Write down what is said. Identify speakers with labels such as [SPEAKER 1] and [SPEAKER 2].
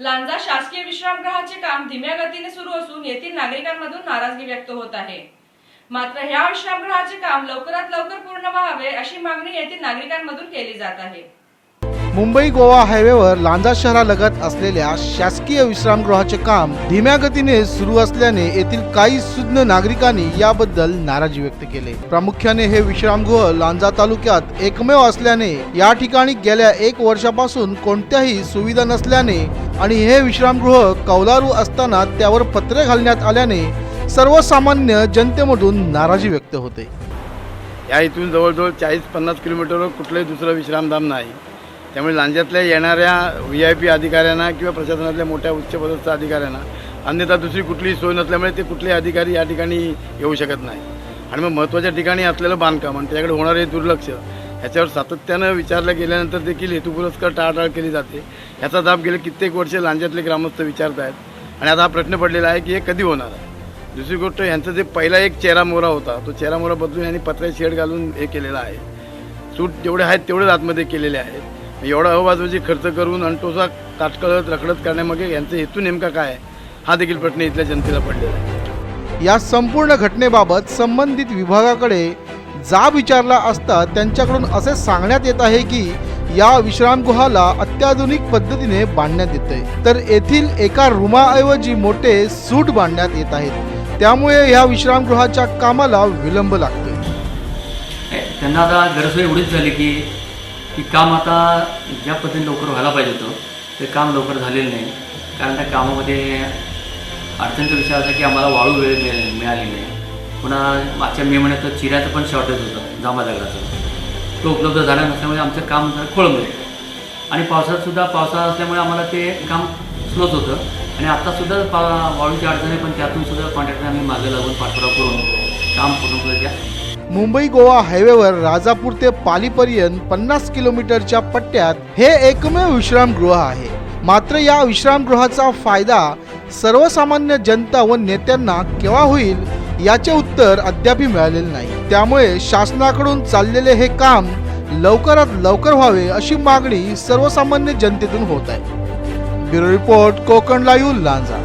[SPEAKER 1] लांजा शासकीय विश्रामगृहाचे काम धीम्या गतीने सुरू असून येथील नागरिकांमधून नाराजगी व्यक्त होत आहे. मात्र ह्या विश्रामगृहाचे काम लवकरात लवकर पूर्ण व्हावे अशी मागणी येथील नागरिकांमधून केली जात आहे.
[SPEAKER 2] मुंबई गोवा हायवेवर लांजा शहरालगत असलेल्या शासकीय विश्रामगृहाचे काम धीम्या गतीने सुरू असल्याने येथील काही सुज्ञ नागरिकांनी याबद्दल नाराजी व्यक्त केली. प्रामुख्याने हे विश्रामगृह लांजा तालुक्यात एकमेव असल्याने या ठिकाणी गेल्या एक वर्षापासून कोणत्याही सुविधा नसल्याने आणि हे विश्रामगृह कौलारू असताना त्यावर पत्रे घालण्यात आल्याने सर्वसामान्य जनतेमधून नाराजी व्यक्त होते.
[SPEAKER 3] या इथून जवळजवळ चाळीस पन्नास किलोमीटरवर कुठलंही दुसरं विश्रामधाम नाही. त्यामुळे लांज्यातल्या येणाऱ्या व्ही आय पी अधिकाऱ्यांना किंवा प्रशासनातल्या मोठ्या उच्चपदस्थ अधिकाऱ्यांना अन्यथा दुसरी कुठलीही सोय नसल्यामुळे ते कुठलेही अधिकारी या ठिकाणी येऊ शकत नाही. आणि मग महत्त्वाच्या ठिकाणी असलेलं बांधकाम आणि त्याच्याकडे होणारे दुर्लक्ष. ह्याच्यावर सातत्यानं विचारलं गेल्यानंतर देखील हेतुपुरस्कार टाळाटाळ केली जाते. ह्याचा दाब गेले कित्येक वर्ष लांज्यातले ग्रामस्थ विचारत आहेत आणि आता हा प्रश्न पडलेला आहे की हे कधी होणार आहे? दुसरी गोष्ट ह्यांचा जे पहिला एक चेहरा मोरा होता तो चेहरा मोहरा बदलून यांनी पत्र्या शेड घालून हे केलेला आहे. सूट जेवढे आहेत तेवढेच आतमध्ये केलेले आहेत. एवढा अबाजूची खर्च करून आणि तोसा ताटकळत रखडत करण्यामागे यांचा हेतू नेमका काय आहे? हा देखील प्रश्न इथल्या जनतेला पडलेला आहे.
[SPEAKER 2] या संपूर्ण घटनेबाबत संबंधित विभागाकडे जाब विचारला असता त्यांच्याकडून असे सांगण्यात येत आहे की या विश्रामगृहाला अत्याधुनिक पद्धतीने बांधण्यात येते तर येथील एका रुमाऐवजी मोठे सूट बांधण्यात येत आहेत. त्यामुळे या विश्रामगृहाच्या कामाला विलंब लागतोय.
[SPEAKER 4] नाही, त्यांना आता गरज एवढीच झाली की की काम आता ज्या पद्धतीने लवकर व्हायला पाहिजे होतं ते काम लवकर झालेलं नाही. कारण त्या कामामध्ये अडचणीचा विषय असा की आम्हाला वाळू वेळ मिळ मिळाली नाही. पुन्हा मागच्या मे महिन्यात चिऱ्याचं पण शॉर्टेज होतं जांभा दगडाचं तो उपलब्ध झाला नसल्यामुळे आमचं काम जरा खोळंबलं. आणि पावसातसुद्धा पावसाळा असल्यामुळे आम्हाला ते काम स्लोच होतं. आणि आत्तासुद्धा पा वाळूची अडचण आहे पण त्यातूनसुद्धा कॉन्ट्रॅक्टर आम्ही मागे लागून पाठपुरावा करून काम पूर्ण करू
[SPEAKER 2] मुंबई गोवा हायवेवर राजापूर ते पालीपर्यंत पन्नास किलोमीटरच्या पट्ट्यात हे एकमेव विश्रामगृह आहे. मात्र या विश्रामगृहाचा फायदा सर्वसामान्य जनता व नेत्यांना केव्हा होईल याचे उत्तर अद्याप मिळालेले नाही. त्यामुळे शासनाकडून चाललेले हे काम लवकरात लवकर व्हावे अशी मागणी सर्वसामान्य जनतेतून होत आहे. Bureau report Konkan live Lanja.